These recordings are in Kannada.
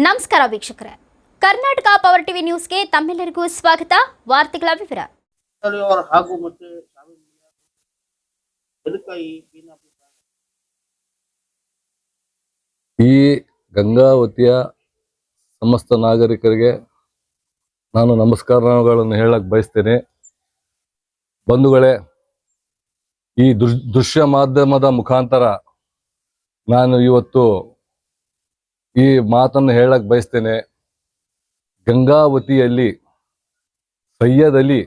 ನಮಸ್ಕಾರ ವೀಕ್ಷಕರೇ. ಕರ್ನಾಟಕ ಪವರ್ ಟಿವಿ ನ್ಯೂಸ್ಗೆ ತಮ್ಮೆಲ್ಲರಿಗೂ ಸ್ವಾಗತ. ವಾರ್ತೆಗಳ ವಿವರ. ಹಾಗೂ ಮತ್ತೆ ಈ ಗಂಗಾವತಿಯ ಸಮಸ್ತ ನಾಗರಿಕರಿಗೆ ನಾನು ನಮಸ್ಕಾರಗಳನ್ನು ಹೇಳಕ್ ಬಯಸ್ತೇನೆ. ಬಂಧುಗಳೇ ಈ ದೃಶ್ ದೃಶ್ಯ ಮಾಧ್ಯಮದ ಮುಖಾಂತರ ನಾನು ಇವತ್ತು ಈ ಮಾತನ್ನು ಹೇಳಕ್ ಬಯಸ್ತೇನೆ. ಗಂಗಾವತಿಯಲ್ಲಿ ಸೈಯದ್ ಅಲಿ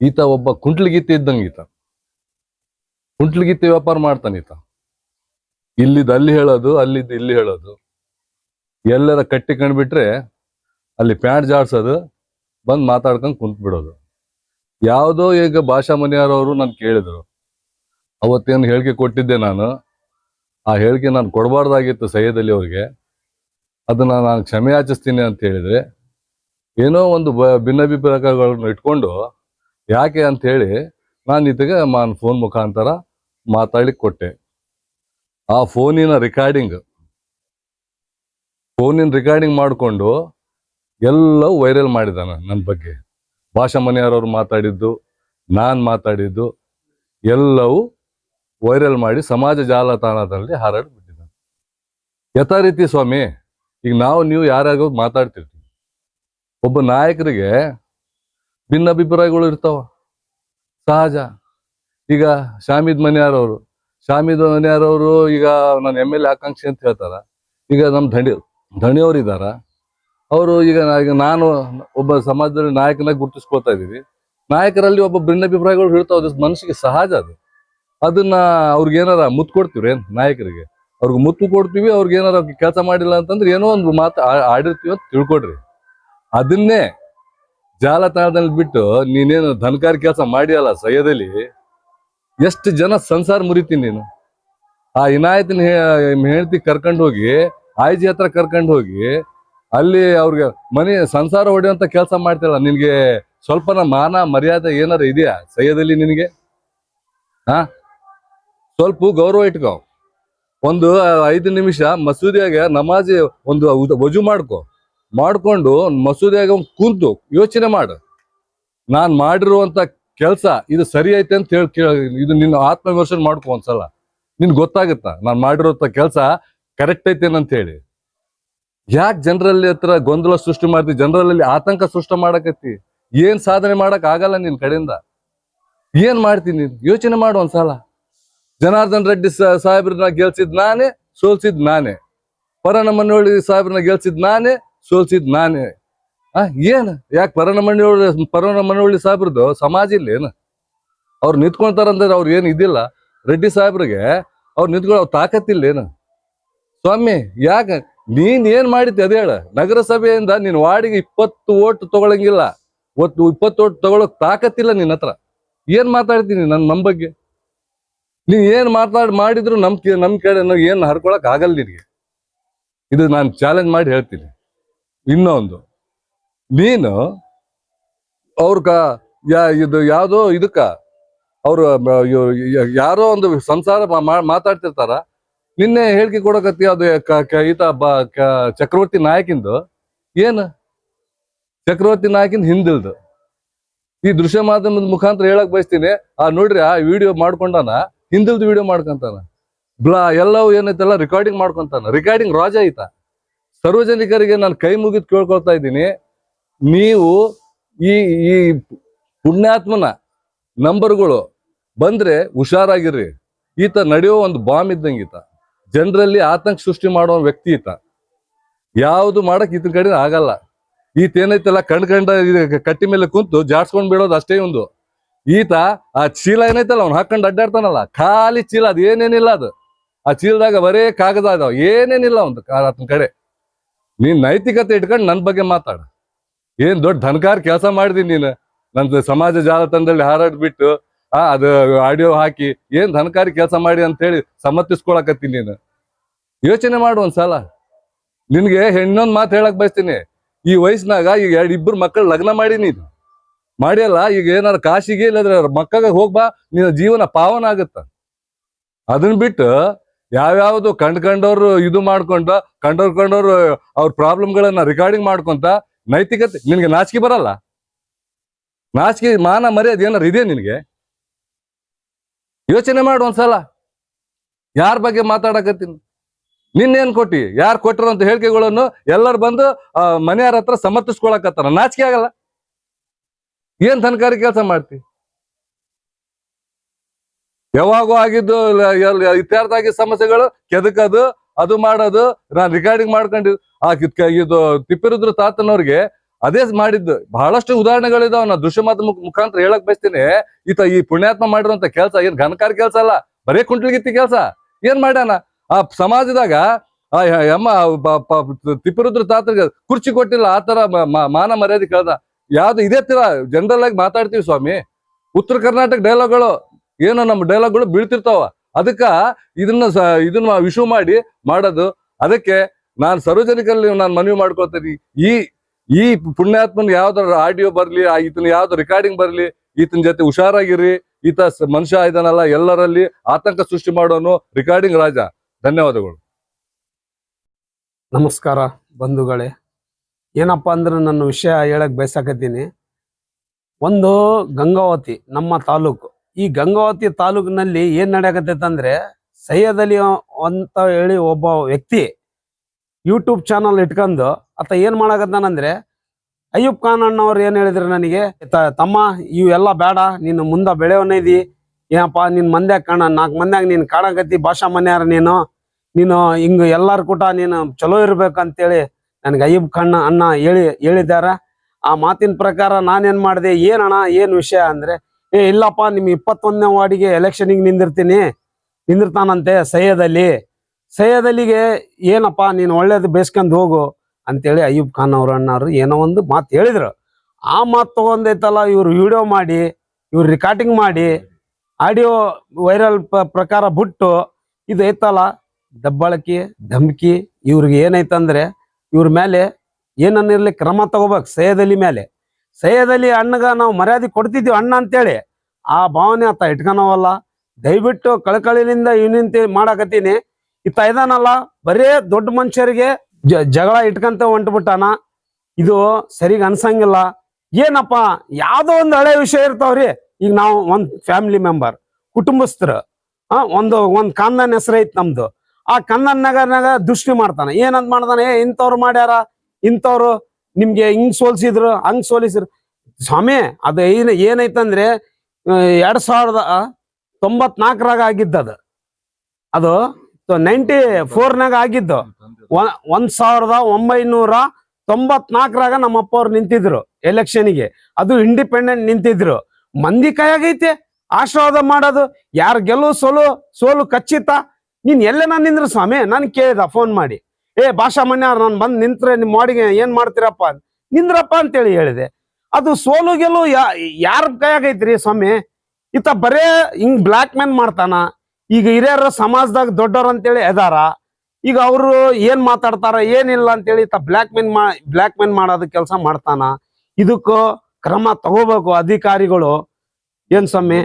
ಈತ ಒಬ್ಬ ಕುಂಟ್ಲಿಗಿತ್ತಿ ಇದ್ದಂಗೆ ಈತ. ಕುಂಟ್ಲಿಗಿತ್ತಿ ವ್ಯಾಪಾರ ಮಾಡ್ತಾನೆ ಈತ. ಇಲ್ಲಿದ್ದು ಅಲ್ಲಿ ಹೇಳೋದು ಅಲ್ಲಿದ್ದು ಇಲ್ಲಿ ಹೇಳೋದು. ಎಲ್ಲರ ಕಟ್ಟಿ ಕಂಡ್ಬಿಟ್ರೆ ಅಲ್ಲಿ ಪ್ಯಾಂಟ್ ಜಾಡ್ಸೋದು, ಬಂದು ಮಾತಾಡ್ಕೊಂಡು ಕುಂತ್ ಬಿಡೋದು ಯಾವುದೋ ಈಗ ಭಾಷಾ ಮನೆಯವರವರು ನಾನು ಕೇಳಿದ್ರು. ಅವತ್ತೇನು ಹೇಳಿಕೆ ಕೊಟ್ಟಿದ್ದೆ ನಾನು ಆ ಹೇಳಿಕೆ ನಾನು ಕೊಡಬಾರ್ದಾಗಿತ್ತು ಸೈಯದ್ ಅವರಿಗೆ. ಅವ್ರಿಗೆ ಅದನ್ನ ನಾನು ಕ್ಷಮೆ ಯಾಚಿಸ್ತೀನಿ ಅಂತ ಹೇಳಿದರೆ, ಏನೋ ಒಂದು ಬ ಭಿನ್ನಾಭಿಪ್ರಾಯಗಳನ್ನು ಇಟ್ಕೊಂಡು, ಯಾಕೆ ಅಂತ ನಾನು ಇದಕ್ಕೆ ನಾನು ಫೋನ್ ಮುಖಾಂತರ ಮಾತಾಡ್ಲಿಕ್ಕೆ ಕೊಟ್ಟೆ. ಆ ಫೋನಿನ ರೆಕಾರ್ಡಿಂಗ್ ಫೋನಿನ ರೆಕಾರ್ಡಿಂಗ್ ಮಾಡಿಕೊಂಡು ಎಲ್ಲವೂ ವೈರಲ್ ಮಾಡಿದಾನೆ ನನ್ನ ಬಗ್ಗೆ. ಭಾಷಾ ಮನೆಯವರವ್ರು ಮಾತಾಡಿದ್ದು, ನಾನು ಮಾತಾಡಿದ್ದು, ಎಲ್ಲವೂ ವೈರಲ್ ಮಾಡಿ ಸಮಾಜ ಜಾಲತಾಣದಲ್ಲಿ ಹಾರಾಡ್ಬಿಟ್ಟಿದ್ದಾನೆ ಯಥಾ ರೀತಿ ಸ್ವಾಮಿ, ಈಗ ನಾವು, ನೀವು ಯಾರ್ಯಾರಿಗೋ ಮಾತಾಡ್ತಿರ್ತೀವಿ. ಒಬ್ಬ ನಾಯಕರಿಗೆ ಭಿನ್ನಾಭಿಪ್ರಾಯಗಳು ಇರ್ತಾವ. ಸಹಜ. ಈಗ ಶಾಮಿದ್ ಮನೆಯಾರವರು ಶಾಮಿದ್ ಮನೆಯಾರವರು ಈಗ ನಾನು ಎಂ ಎಲ್ ಎ ಆಕಾಂಕ್ಷಿ ಅಂತ ಹೇಳ್ತಾರ. ಈಗ ನಮ್ಮ ಧಣಿ ಧಣಿಯವರು ಇದ್ದಾರ. ಅವರು ಈಗ ನಾನು ಒಬ್ಬ ಸಮಾಜದಲ್ಲಿ ನಾಯಕನಾಗಿ ಗುರುತಿಸ್ಕೊಳ್ತಾ ಇದ್ದೀವಿ. ನಾಯಕರಲ್ಲಿ ಒಬ್ಬ ಭಿನ್ನಾಭಿಪ್ರಾಯಗಳು ಇರ್ತಾವ ಮನಸ್ಸಿಗೆ ಸಹಜ ಅದು. ಅದನ್ನ ಅವ್ರಿಗೆ ಏನಾರ ಮುತ್ತು ಕೊಡ್ತೀವ್ರಿ ಏನ್ ನಾಯಕರಿಗೆ? ಅವ್ರಿಗೆ ಮುತ್ತು ಕೊಡ್ತೀವಿ, ಅವ್ರಿಗೆ ಏನಾರ ಕೆಲಸ ಮಾಡಿಲ್ಲ ಅಂತಂದ್ರೆ ಏನೋ ಒಂದು ಮಾತು ಆಡಿರ್ತೀವಿ ಅಂತ ತಿಳ್ಕೊಡ್ರಿ. ಅದನ್ನೇ ಜಾಲತಾಣದಲ್ಲಿ ಬಿಟ್ಟು ನೀನೇನು ಧನಕಾರಿ ಕೆಲಸ ಮಾಡಿಯಲ್ಲ ಸಯ್ಯದಲ್ಲಿ ಎಷ್ಟು ಜನ ಸಂಸಾರ ಮುರಿತೀನಿ ನೀನು? ಆ ಇನಾಯತಿನ ಹೆಂಡತಿ ಕರ್ಕೊಂಡು ಹೋಗಿ, ಆಯ್ಜಿ ಹತ್ರ ಕರ್ಕೊಂಡು ಹೋಗಿ, ಅಲ್ಲಿ ಅವ್ರಿಗೆ ಮನೆ ಸಂಸಾರ ಹೊಡೆಯುವಂತ ಕೆಲಸ ಮಾಡ್ತಿಲ್ಲ ನಿನ್ಗೆ ಸ್ವಲ್ಪನ ಮಾನ ಮರ್ಯಾದೆ ಏನಾರ ಇದೆಯಾ ಸಯ್ಯದಲ್ಲಿ ನಿನಗೆ? ಹಾ ಸ್ವಲ್ಪ ಗೌರವ ಇಟ್ಕೋ. ಒಂದು ಐದು ನಿಮಿಷ ಮಸೂದಿಯಾಗ ನಮಾಜ್ ಒಂದು ವಜು ಮಾಡ್ಕೊ. ಮಾಡ್ಕೊಂಡು ಮಸೂದಿಯಾಗ ಕುಂತು ಕೂತು, ಯೋಚನೆ ಮಾಡು. ನಾನ್ ಮಾಡಿರುವಂತ ಕೆಲಸ ಇದು ಸರಿ ಐತೆ ಅಂತ ಹೇಳಿ ಇದು ನಿನ್ನ ಆತ್ಮವಿಮರ್ಶನ ಮಾಡ್ಕೊ ಒಂದ್ಸಲ. ನಿನ್ ಗೊತ್ತಾಗುತ್ತಾ? ನಾನ್ ಮಾಡಿರೋಂಥ ಕೆಲಸ ಕರೆಕ್ಟ್ ಐತೇನಂತ ಹೇಳಿ. ಯಾಕೆ ಜನರಲ್ಲಿ ಹತ್ರ ಗೊಂದಲ ಸೃಷ್ಟಿ ಮಾಡ್ತಿ? ಜನರಲ್ಲಿ ಆತಂಕ ಸೃಷ್ಟಿ ಮಾಡಕತ್ತಿ? ಏನ್ ಸಾಧನೆ ಮಾಡಕ್ ಆಗಲ್ಲ ನಿನ್ ಕಡೆಯಿಂದ? ಏನ್ ಮಾಡ್ತೀನಿ ಯೋಚನೆ ಮಾಡು ಒಂದ್ಸಲ. ಜನಾರ್ದನ್ ರೆಡ್ಡಿ ಸಾಹೇಬ್ರನ್ನ ಗೆಲ್ಸಿದ್ ನಾನೇ, ಸೋಲ್ಸಿದ್ ನಾನೇ. ಪರನಮನೋಳಿ ಸಾಹೇಬ್ರನ್ನ ಗೆಲ್ಸಿದ್ ನಾನೇ, ಸೋಲ್ಸಿದ್ ನಾನೇ. ಆ, ಏನ್? ಯಾಕೆ ಪರನಮನೋಳಿ ಪರನಮನೋಳಿ ಸಾಹೇಬ್ರದ್ದು ಸಮಾಜ ಇಲ್ಲ ಏನು? ಅವ್ರು ನಿಂತ್ಕೊಂತಾರಂದ್ರೆ ಅವ್ರು ಏನು ಇದಿಲ್ಲ. ರೆಡ್ಡಿ ಸಾಹೇಬ್ರಿಗೆ ಅವ್ರು ನಿಂತ್ಕೊಳ್ಳೋ ಅವ್ರ ತಾಕತ್ತಿಲ್ಲ ಏನು? ಸ್ವಾಮಿ, ಯಾಕೆ? ನೀನ್ ಏನ್ ಮಾಡಿದ್ದೆ ಅದೇ ಹೇಳ. ನಗರಸಭೆಯಿಂದ ನೀನ್ ವಾರ್ಡಿಗೆ ಇಪ್ಪತ್ತು ಓಟ್ ತಗೊಳಂಗಿಲ್ಲ. ಒತ್ತು ಇಪ್ಪತ್ತು ಓಟ್ ತಗೊಳಕ್ ತಾಕತ್ತಿಲ್ಲ ನಿನ್ನ ಹತ್ರ. ಏನ್ ಮಾತಾಡ್ತೀನಿ ನನ್ನ ನಮ್ಮ ಬಗ್ಗೆ? ನೀನ್ ಏನ್ ಮಾತಾಡ್, ಮಾಡಿದ್ರು ನಮ್ ನಮ್ ಕಡೆ ಏನ್ ಹರ್ಕೊಳಕ್ ಆಗಲ್ಲ ನಿನಗೆ. ಇದು ನಾನು ಚಾಲೆಂಜ್ ಮಾಡಿ ಹೇಳ್ತೀನಿ. ಇನ್ನೊಂದು. ನೀನು ಅವ್ರ ಇದು ಯಾವ್ದೋ ಇದಕ್ಕ ಅವ್ರು ಯಾರೋ ಒಂದು ಸಂಸಾರ ಮಾತಾಡ್ತಿರ್ತಾರ. ನಿನ್ನೆ ಹೇಳಿಕೆ ಕೊಡಕತ್ತಿ ಅದು ಈತ ಚಕ್ರವರ್ತಿ ನಾಯಕಿಂದು. ಏನು? ಚಕ್ರವರ್ತಿ ನಾಯಕಿಂದ ಹಿಂದಿಲ್ದು. ಈ ದೃಶ್ಯ ಮಾಧ್ಯಮದ ಮುಖಾಂತರ ಹೇಳಕ್ ಬಯಸ್ತೀನಿ. ಆ, ನೋಡ್ರಿ, ಆ ವಿಡಿಯೋ ಮಾಡ್ಕೊಂಡಾನ ಹಿಂದಿಲ್ದು ವಿಡಿಯೋ ಮಾಡ್ಕೊಂತಾನ. ಬ್ಲಾ, ಎಲ್ಲವೂ ಏನೈತಲ್ಲ ರೆಕಾರ್ಡಿಂಗ್ ಮಾಡ್ಕೊಂತಾನ. ರೆಕಾರ್ಡಿಂಗ್ ರಾಜ ಐತ ಸಾರ್ವಜನಿಕರಿಗೆ ನಾನು ಕೈ ಮುಗಿದು ಕೇಳ್ಕೊಳ್ತಾ ಇದ್ದೀನಿ. ನೀವು ಈ ಈ ಪುಣ್ಯಾತ್ಮನ ನಂಬರ್ಗಳು ಬಂದ್ರೆ ಹುಷಾರಾಗಿರ್ರಿ. ಈತ ನಡೆಯೋ ಒಂದು ಬಾಂಬ್ ಇದ್ದಂಗೆ ಈತ. ಜನರಲ್ಲಿ ಆತಂಕ ಸೃಷ್ಟಿ ಮಾಡುವ ವ್ಯಕ್ತಿ ಈತ. ಯಾವುದು ಮಾಡಕ್ ಈತನ ಕಡೆ ಆಗಲ್ಲ. ಈತ ಏನೈತೆಲ್ಲ ಕಂಡ್ ಕಂಡ ಕಟ್ಟಿ ಮೇಲೆ ಕುಂತು ಜಾಡ್ಸ್ಕೊಂಡ್ ಬಿಡೋದು ಅಷ್ಟೇ ಒಂದು. ಈತ ಆ ಚೀಲ ಏನೈತಲ್ಲ ಅವ್ನು ಹಾಕೊಂಡು ಅಡ್ಡಾಡ್ತಾನಲ್ಲ, ಖಾಲಿ ಚೀಲ, ಅದು ಏನೇನಿಲ್ಲ ಅದು. ಆ ಚೀಲದಾಗ ಬರೇ ಕಾಗದ ಅದಾವ ಏನೇನಿಲ್ಲ ಒಂದು ಆತನ ಕಡೆ. ನೀನ್ ನೈತಿಕತೆ ಇಟ್ಕೊಂಡು ನನ್ ಬಗ್ಗೆ ಮಾತಾಡ. ಏನ್ ದೊಡ್ಡ ಧನಕಾರ ಕೆಲಸ ಮಾಡಿದಿ ನೀನು? ನಂದು ಸಮಾಜ ಜಾಲತಾಣದಲ್ಲಿ ಹಾರಾಡ್ಬಿಟ್ಟು, ಆ, ಅದು ಆಡಿಯೋ ಹಾಕಿ, ಏನ್ ಧನಕಾರಿ ಕೆಲಸ ಮಾಡಿ ಅಂತ ಹೇಳಿ ಸಮ್ಮತಿಸ್ಕೊಳಕತ್ತೀನಿ ನೀನು? ಯೋಚನೆ ಮಾಡು ಒಂದ್ಸಲ. ನಿನ್ಗೆ ಹೆಣ್ಣೊಂದ್ ಮಾತು ಹೇಳಕ್ ಬಯಸ್ತೀನಿ. ಈ ವಯಸ್ಸಿನಾಗ ಈಗ ಎರಡು ಇಬ್ಬರು ಮಕ್ಕಳು ಲಗ್ನ ಮಾಡಿ ನೀನು. ಮಾಡಿಯಲ್ಲ, ಈಗ ಏನಾರ ಕಾಶಿಗೆ ಇಲ್ಲದ್ರೆ ಮಕ್ಕಳಿಗೆ ಹೋಗ್ಬಾ ನಿನ್ನ ಜೀವನ ಪಾವನ ಆಗತ್ತ. ಅದನ್ನ ಬಿಟ್ಟು ಯಾವ್ಯಾವ್ದು ಕಂಡ್ಕೊಂಡವ್ರು ಇದು ಮಾಡ್ಕೊಂಡು ಕಂಡವ್ರು ಕಂಡವ್ರು ಅವ್ರ ಪ್ರಾಬ್ಲಮ್ಗಳನ್ನ ರೆಕಾರ್ಡಿಂಗ್ ಮಾಡ್ಕೊಂತ ನೈತಿಕತೆ, ನಿನ್ಗೆ ನಾಚಿಕೆ ಬರಲ್ಲ. ನಾಚಿಕೆ, ಮಾನ ಮರ್ಯಾದೆ ಏನಾರು ಇದೆ ನಿನಗೆ? ಯೋಚನೆ ಮಾಡು ಒಂದ್ಸಲ. ಯಾರ ಬಗ್ಗೆ ಮಾತಾಡಕತ್ತೀನಿ? ನಿನ್ನೇನ್ ಕೊಟ್ಟಿ? ಯಾರು ಕೊಟ್ಟಿರೋಂತ ಹೇಳಿಕೆಗಳನ್ನು ಎಲ್ಲರೂ ಬಂದು ಮನೆಯವ್ರ ಹತ್ರ ಸಮರ್ಥಿಸ್ಕೊಳಕತ್ತಾರ. ನಾಚಿಕೆ ಆಗಲ್ಲ. ಏನ್ ತನಕಾರಿ ಕೆಲಸ ಮಾಡ್ತಿ? ಯಾವಾಗೂ ಆಗಿದ್ದು ಇತ್ಯಾರ್ಥ ಸಮಸ್ಯೆಗಳು ಕೆದಕದು, ಅದು ಮಾಡೋದು, ನಾನು ರೆಕಾರ್ಡಿಂಗ್ ಮಾಡ್ಕೊಂಡಿದ್ದು ಆ ಇದು ತಿಪ್ಪಿರುದ್ರ ತಾತನವ್ರಿಗೆ ಅದೇ ಮಾಡಿದ್ದು. ಬಹಳಷ್ಟು ಉದಾಹರಣೆಗಳಿದಾವ. ನಾ ಮಾಧ್ಯಮ ಮುಖಾಂತರ ಹೇಳಕ್ ಬಯಸ್ತೀನಿ. ಈತ ಈ ಪುಣ್ಯಾತ್ಮ ಮಾಡಿರುವಂತ ಕೆಲಸ ಏನ್ ಘನಕಾರಿ ಕೆಲಸ ಅಲ್ಲ, ಬರೇ ಕುಂಟ್ಲಿಗಿತ್ತಿ ಕೆಲಸ. ಏನ್ ಮಾಡ್ಯಾನ? ಆ ಸಮಾಜದಾಗ ಪ- ತಿಪ್ಪಿರುದ್ರ ತಾತರಿಗೆ ಕುರ್ಚಿ ಕೊಟ್ಟಿಲ್ಲ, ಆ ತರ ಮಾನ ಮರ್ಯಾದೆ ಕೇಳ್ದ. ಯಾವ್ದು ಇದೇ ತರ ಜನರಲ್ ಆಗಿ ಮಾತಾಡ್ತೀವಿ ಸ್ವಾಮಿ. ಉತ್ತರ ಕರ್ನಾಟಕ ಡೈಲಾಗ್ಗಳು ಏನೋ ನಮ್ಮ ಡೈಲಾಗ್ಗಳು ಬೀಳ್ತಿರ್ತಾವ. ಅದಕ್ಕ ಇದನ್ನ ಇದನ್ನ ವಿಶು ಮಾಡಿ ಮಾಡೋದು. ಅದಕ್ಕೆ ನಾನು ಸಾರ್ವಜನಿಕರಲ್ಲಿ ನಾನು ಮನವಿ ಮಾಡ್ಕೊಳ್ತೀನಿ ಈ ಈ ಪುಣ್ಯಾತ್ಮನ್ ಯಾವ್ದಾರ ಆಡಿಯೋ ಬರ್ಲಿ ಈತನ ಯಾವ್ದು ರೆಕಾರ್ಡಿಂಗ್ ಬರ್ಲಿ, ಈತನ ಜೊತೆ ಹುಷಾರಾಗಿರಿ, ಈತ ಮನುಷ್ಯ ಇದಾನಲ್ಲ, ಎಲ್ಲರಲ್ಲಿ ಆತಂಕ ಸೃಷ್ಟಿ ಮಾಡೋನು ರೆಕಾರ್ಡಿಂಗ್ ರಾಜ. ಧನ್ಯವಾದಗಳು. ನಮಸ್ಕಾರ ಬಂಧುಗಳೇ. ಏನಪ್ಪ ಅಂದ್ರೆ ನನ್ನ ವಿಷಯ ಹೇಳಕ್ ಬಯಸಕತ್ತೀನಿ. ಒಂದು ಗಂಗಾವತಿ, ನಮ್ಮ ತಾಲೂಕು. ಈ ಗಂಗಾವತಿ ತಾಲೂಕಿನಲ್ಲಿ ಏನ್ ನಡೆಯಕತ್ತೈತೆ ಅಂದ್ರೆ ಸೈಯದ್ ಅಲಿ ಅಂತ ಹೇಳಿ ಒಬ್ಬ ವ್ಯಕ್ತಿ ಯೂಟ್ಯೂಬ್ ಚಾನಲ್ ಇಟ್ಕೊಂಡು ಆತ ಏನ್ ಮಾಡಕತ್ತಾನಂದ್ರೆ ಅಯ್ಯೂಬ್ ಖಾನ್ ಅಣ್ಣವ್ರು ಏನ್ ಹೇಳಿದ್ರು ನನಗೆ ತಮ್ಮ ಇವೆಲ್ಲ ಬೇಡ ನೀನು ಮುಂದೆ ಬೆಳೆಯವನಿದಿ ಏನಪ್ಪ, ನಿನ್ ಮಂದ್ಯಾಗ ಕಾಣ, ನಾಲ್ಕು ಮಂದ್ಯಾಗ ನೀನ್ ಕಾಣಕತ್ತಿ, ಭಾಷಾ ಮನೆಯಾರ ನೀನು. ನೀನು ಹಿಂಗ ಎಲ್ಲಾರ ಕೂಟ ನೀನು ಚಲೋ ಇರ್ಬೇಕಂತೇಳಿ ನನ್ಗೆ ಅಯ್ಯಬ್ ಕಣ್ಣ, ಅಣ್ಣ ಹೇಳಿ, ಹೇಳಿದಾರ. ಆ ಮಾತಿನ ಪ್ರಕಾರ ನಾನೇನ್ ಮಾಡಿದೆ? ಏನಣ್ಣ, ಏನ್ ವಿಷಯ ಅಂದ್ರೆ, ಏ, ಇಲ್ಲಪ್ಪ, ನಿಮ್ ಇಪ್ಪತ್ತೊಂದನೇ ವಾರ್ಡಿಗೆ ಎಲೆಕ್ಷನಿಗೆ ನಿಂದಿರ್ತೀನಿ. ನಿಂದಿರ್ತಾನಂತೆ ಸೈಯದ್ ಅಲಿಗೆ ಏನಪ್ಪ, ನೀನು ಒಳ್ಳೇದು ಬೇಸ್ಕೊಂಡು ಹೋಗು ಅಂತೇಳಿ ಅಯ್ಯೂಬ್ ಖಾನ್ ಅವ್ರ ಅಣ್ಣವ್ರು ಏನೋ ಒಂದು ಮಾತು ಹೇಳಿದ್ರು. ಆ ಮಾತು ತಗೊಂಡೈತಲ್ಲ, ಇವ್ರು ವಿಡಿಯೋ ಮಾಡಿ, ಇವ್ರು ರೆಕಾರ್ಡಿಂಗ್ ಮಾಡಿ ಆಡಿಯೋ ವೈರಲ್ ಪ್ರಕಾರ ಬಿಟ್ಟು, ಇದು ಐತಲ್ಲ, ದಬ್ಬಳಕಿ, ಧಮ್ಕಿ, ಇವ್ರಿಗೆ ಏನೈತಂದ್ರೆ ಇವ್ರ ಮೇಲೆ ಏನನ್ನಿರ್ಲಿ ಕ್ರಮ ತಗೋಬೇಕು ಸಯದಲ್ಲಿ ಮೇಲೆ ಸಯದಲ್ಲಿ ಅಣ್ಣಗ ನಾವು ಮರ್ಯಾದೆ ಕೊಡ್ತಿದ್ದೀವಿ ಅಣ್ಣ ಅಂತೇಳಿ, ಆ ಭಾವನೆ ಆತ ಇಟ್ಕೊಳವಲ್ಲ ದಯವಿಟ್ಟು ಕಳಕಳಿಲಿಂದ ಇವನಿಂತ ಮಾಡಾಕತ್ತೀನಿ. ಇತ್ತ ಇದಾನಲ್ಲ ಬರೇ ದೊಡ್ಡ ಮನುಷ್ಯರಿಗೆ ಜಗಳ ಇಟ್ಕಂತ ಹೊಂಟ್ಬಿಟ್ಟಾನ. ಇದು ಸರಿಗ ಅನ್ಸಂಗಿಲ್ಲ. ಏನಪ್ಪ, ಯಾವುದೋ ಒಂದು ಹಳೆ ವಿಷಯ ಇರ್ತಾವ್ರಿ. ಈಗ ನಾವು ಒಂದು ಫ್ಯಾಮಿಲಿ ಮೆಂಬರ್ ಕುಟುಂಬಸ್ಥರು, ಆ, ಒಂದು, ಒಂದ್ ಕಾಂದನ್ ಐತ್ ನಮ್ದು. ಆ ಕನ್ನನ್ ನಗರ್ನಾಗ ದುಷ್ಟಿ ಮಾಡ್ತಾನೆ. ಏನಂತ ಮಾಡ್ತಾನೆ? ಏ, ಇಂಥವ್ರು ಮಾಡ್ಯಾರ? ಇಂಥವ್ರು ನಿಮ್ಗೆ ಹಿಂಗ್ ಸೋಲ್ಸಿದ್ರು, ಹಂಗ್ ಸೋಲಿಸಿದ್ರು. ಸ್ವಾಮಿ, ಅದು ಏನ್, ಏನೈತಂದ್ರೆ ಎರಡ್ ಸಾವಿರದ ತೊಂಬತ್ನಾಲ್ಕರಾಗ ಆಗಿದ್ದದು ಅದು. ನೈಂಟಿ ಫೋರ್ನಾಗ ಆಗಿದ್ದು. ಒಂದ್ ಸಾವಿರದ ಒಂಬೈನೂರ ತೊಂಬತ್ನಾಲ್ಕರಾಗ ನಮ್ಮ ಅಪ್ಪ ಅವ್ರು ನಿಂತಿದ್ರು ಎಲೆಕ್ಷನ್ಗೆ ಅದು ಇಂಡಿಪೆಂಡೆಂಟ್ ನಿಂತಿದ್ರು. ಮಂದಿ ಕೈಯಾಗೈತೆ. ಆಶೀರ್ವಾದ ಮಾಡೋದು. ಯಾರು ಗೆಲುವು ಸೋಲು ಸೋಲು ಖಚಿತ. ನೀನ್ ಎಲ್ಲೇನ ನಿಂದ್ರ ಸ್ವಾಮಿ? ನಾನು ಕೇಳಿದ ಫೋನ್ ಮಾಡಿ. ಏ ಭಾಷಾ ಮನ್ಯಾರ ನಾನು ಬಂದ್ ನಿಂತ್ರೆ ನಿಮ್ ಮಾಡಿಗೆ ಏನ್ ಮಾಡ್ತೀರಪ್ಪ? ನಿಂದ್ರಪ್ಪ ಅಂತೇಳಿ ಹೇಳಿದೆ. ಅದು ಸೋಲು ಗೆಲು ಯಾರ ಕೈಯಾಗೈತ್ರಿ ಸ್ವಾಮಿ? ಈತ ಬರೇ ಹಿಂಗ್ ಬ್ಲಾಕ್ ಮ್ಯಾನ್ ಮಾಡ್ತಾನ. ಈಗ ಹಿರಿಯರ ಸಮಾಜದಾಗ ದೊಡ್ಡವ್ರ ಅಂತೇಳಿ ಎದಾರ ಈಗ ಅವರು ಏನ್ ಮಾತಾಡ್ತಾರ, ಏನಿಲ್ಲ ಅಂತೇಳಿ ಈತ ಬ್ಲಾಕ್ ಮ್ಯಾನ್ ಮಾ ಬ್ಲಾಕ್ ಮ್ಯಾನ್ ಮಾಡೋದು ಕೆಲಸ ಮಾಡ್ತಾನ. ಇದಕ್ಕೂ ಕ್ರಮ ತಗೋಬೇಕು ಅಧಿಕಾರಿಗಳು. ಏನ್ ಸ್ವಾಮಿ?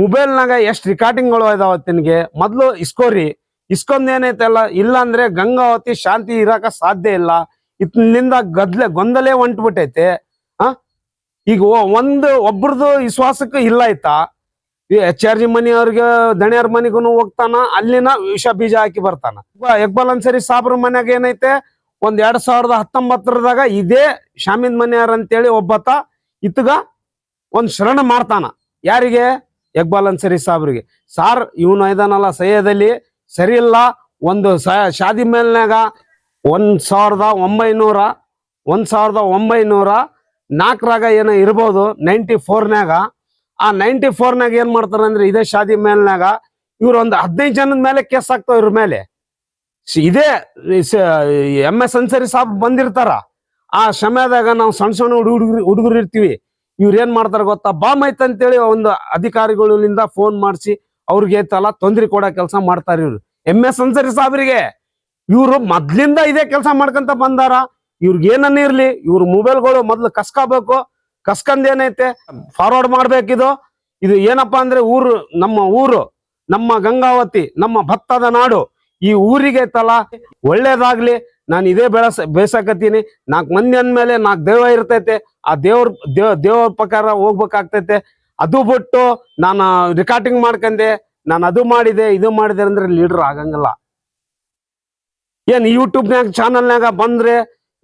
ಮೊಬೈಲ್ ನಾಗ ಎಷ್ಟ್? ರಿಕಾರ್ಡಿಂಗ್ಗಳು ಇದಾವ ತಿನ್ಗೆ? ಮೊದ್ಲು ಇಸ್ಕೋರಿ. ಇಸ್ಕೊಂಡ್ ಏನೈತಲ್ಲ ಇಲ್ಲ ಅಂದ್ರೆ ಗಂಗಾವತಿ ಶಾಂತಿ ಇರಾಕ ಸಾಧ್ಯ ಇಲ್ಲ. ಇತ್ನಿಂದ ಗದ್ಲೆ ಗೊಂದಲೇ ಹೊಂಟ್ಬಿಟ್ಟೈತೆ ಆ? ಈಗ ಒಂದು ಒಬ್ರದ್ದು ವಿಶ್ವಾಸಕ್ಕೆ ಇಲ್ಲ ಆಯ್ತಾ. ಎಚ್ ಆರ್ ಜಿ ಮನಿ ಅವ್ರಿಗೆ ದಣಿಯರ್ ಮನಿಗೂ ಹೋಗ್ತಾನ ಅಲ್ಲಿನ ವಿಷ ಬೀಜ ಹಾಕಿ ಬರ್ತಾನ. ಎಕ್ಬಾಲ್ ಅನ್ಸರಿ ಸಾಬ್ರ ಮನ್ಯಾಗ ಏನೈತೆ? ಒಂದ್ ಎರಡ್ ಸಾವಿರದ ಹತ್ತೊಂಬತ್ತರದಾಗ ಇದೇ ಶಾಮಿದ್ ಮನಿಯಾರ್ ಅಂತೇಳಿ ಒಬ್ಬತ ಇತ್ಗ ಒಂದ್ ಶರಣ ಮಾಡ್ತಾನ. ಯಾರಿಗೆ? ಎಕ್ಬಾಲ್ ಅನ್ಸರಿ ಸಾಬ್ರಿಗೆ. ಸಾರ್ ಇವನು ಐದನಲ್ಲ, ಸಹ್ಯದಲ್ಲಿ ಸರಿ ಇಲ್ಲ ಒಂದು ಶಾದಿ ಮೇಲ್ನಾಗ ಒಂದ್ ಸಾವಿರದ ಒಂಬೈನೂರ, ಒಂದ್ ಸಾವಿರದ ಒಂಬೈನೂರ ನಾಲ್ಕರಾಗ ಏನೋ ಇರ್ಬೋದು, ನೈಂಟಿ ಫೋರ್ನಾಗ ಆ ನೈಂಟಿ ಫೋರ್ನಾಗ ಏನ್ ಮಾಡ್ತಾರೆ ಅಂದ್ರೆ, ಇದೇ ಶಾದಿ ಮೇಲ್ನಾಗ ಇವ್ರ ಒಂದು ಹದಿನೈದು ಜನದ ಮೇಲೆ ಕೇಸ್ ಆಗ್ತಾವ ಇವ್ರ ಮೇಲೆ. ಇದೇ ಎಂ ಎಸ್ ಅನ್ಸರಿ ಸಾಬ್ ಬಂದಿರ್ತಾರ. ಆ ಸಮಯದಾಗ ನಾವು ಸಣ್ಣ ಸಣ್ಣ ಹುಡುಗರು ಹುಡುಗರು ಇರ್ತೀವಿ. ಇವ್ರು ಏನ್ ಮಾಡ್ತಾರ ಗೊತ್ತಾ? ಬಾಂಬ್ ಐತೆ ಅಂತೇಳಿ ಒಂದು ಅಧಿಕಾರಿಗಳಿಂದ ಫೋನ್ ಮಾಡಿಸಿ ಅವ್ರಿಗೆ ಐತಲ್ಲ, ತೊಂದ್ರೆ ಕೊಡೋ ಕೆಲಸ ಮಾಡ್ತಾರ ಇವ್ರು. ಎಂ ಎಸ್ ಅನ್ಸರಿ ಸಾಬ್ರಿಗೆ. ಇವ್ರು ಮೊದ್ಲಿಂದ ಇದೇ ಕೆಲಸ ಮಾಡ್ಕೊಂತ ಬಂದಾರ. ಇವ್ರಿಗೆ ಏನನ್ನ ಇರ್ಲಿ, ಇವ್ರ ಮೊಬೈಲ್ಗಳು ಮೊದ್ಲು ಕಸ್ಕೋಬೇಕು. ಕಸ್ಕಂದ್ ಏನೈತೆ? ಫಾರ್ವರ್ಡ್ ಮಾಡ್ಬೇಕಿದು. ಇದು ಏನಪ್ಪಾ ಅಂದ್ರೆ ಊರು, ನಮ್ಮ ಊರು, ನಮ್ಮ ಗಂಗಾವತಿ, ನಮ್ಮ ಭತ್ತದ ನಾಡು ಈ ಊರಿಗೆ ಐತಲ್ಲ, ಒಳ್ಳೇದಾಗ್ಲಿ ನಾನು ಇದೇ ಬೆಳಸ ಬೇಸಾಕತ್ತೀನಿ. ನಾಲ್ಕು ಮಂದಿ ಅಂದ್ಮೇಲೆ ನಾಲ್ಕು ದೇವ ಇರ್ತೈತೆ. ಆ ದೇವ್ರ ದೇವ್ ದೇವ್ರ ಪ್ರಕಾರ ಹೋಗ್ಬೇಕಾಗ್ತೈತೆ. ಅದು ಬಿಟ್ಟು ನಾನು ರೆಕಾರ್ಡಿಂಗ್ ಮಾಡ್ಕಂದೆ. ನಾನು ಅದು ಮಾಡಿದೆ, ಇದು ಮಾಡಿದೆ ಅಂದ್ರೆ ಲೀಡರ್ ಆಗಂಗಿಲ್ಲ. ಏನ್ ಯೂಟ್ಯೂಬ್ನ್ಯಾಗ ಚಾನಲ್ನಾಗ ಬಂದ್ರೆ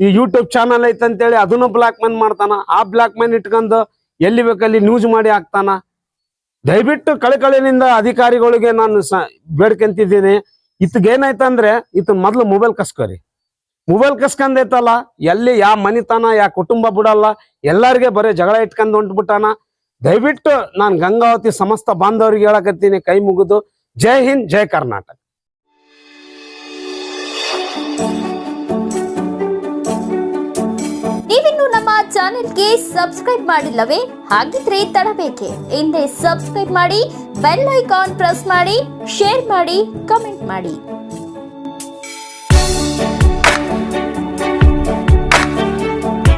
ಈ ಯೂಟ್ಯೂಬ್ ಚಾನಲ್ ಐತಂತೇಳಿ ಅದನ್ನು ಬ್ಲಾಕ್ ಮ್ಯಾನ್ ಮಾಡ್ತಾನ. ಆ ಬ್ಲಾಕ್ ಮ್ಯಾನ್ ಇಟ್ಕೊಂಡು ಎಲ್ಲಿ ಬೇಕಲ್ಲಿ ನ್ಯೂಸ್ ಮಾಡಿ ಹಾಕ್ತಾನ. ದಯವಿಟ್ಟು ಕಳಕಳಿನಿಂದ ಅಧಿಕಾರಿಗಳಿಗೆ ನಾನು ಬೇಡ್ಕೊಂತಿದ್ದೀನಿ. ಇತ್ತಗೇನಾಯ್ತಂದ್ರೆ ಇತ್ತು ಮೊದ್ಲು ಮೊಬೈಲ್ ಕಸ್ಕೊರಿ. ಮೊಬೈಲ್ ಕಸ್ಕೊಂಡೈತಲ್ಲ ಎಲ್ಲಿ ಯಾ ಮನಿತನ, ಯಾ ಕುಟುಂಬ ಬಿಡಲ್ಲ, ಎಲ್ಲರಿಗೆ ಬರೀ ಜಗಳ ಇಟ್ಕೊಂಡು ಹೊಂಟ್ಬಿಟ್ಟಾನ. ದಯವಿಟ್ಟು ನಾನು ಗಂಗಾವತಿ ಸಮಸ್ತ ಬಾಂಧವರಿಗೆ ಹೇಳಕತ್ತೀನಿ, ಕೈ ಮುಗಿದು, ಜೈ ಹಿಂದ್, ಜೈ ಕರ್ನಾಟಕ. ನೀವಿನ್ನು ನಮ್ಮ ಚಾನೆಲ್ಗೆ ಸಬ್ಸ್ಕ್ರೈಬ್ ಮಾಡಿಲ್ಲವೇ? ಹಾಗಿದ್ರೆ ತಡಬೇಕೆ. ಹಿಂದೆ ಸಬ್ಸ್ಕ್ರೈಬ್ ಮಾಡಿ, ಬೆಲ್ ಐಕಾನ್ ಪ್ರೆಸ್ ಮಾಡಿ, ಶೇರ್ ಮಾಡಿ, ಕಮೆಂಟ್ ಮಾಡಿ.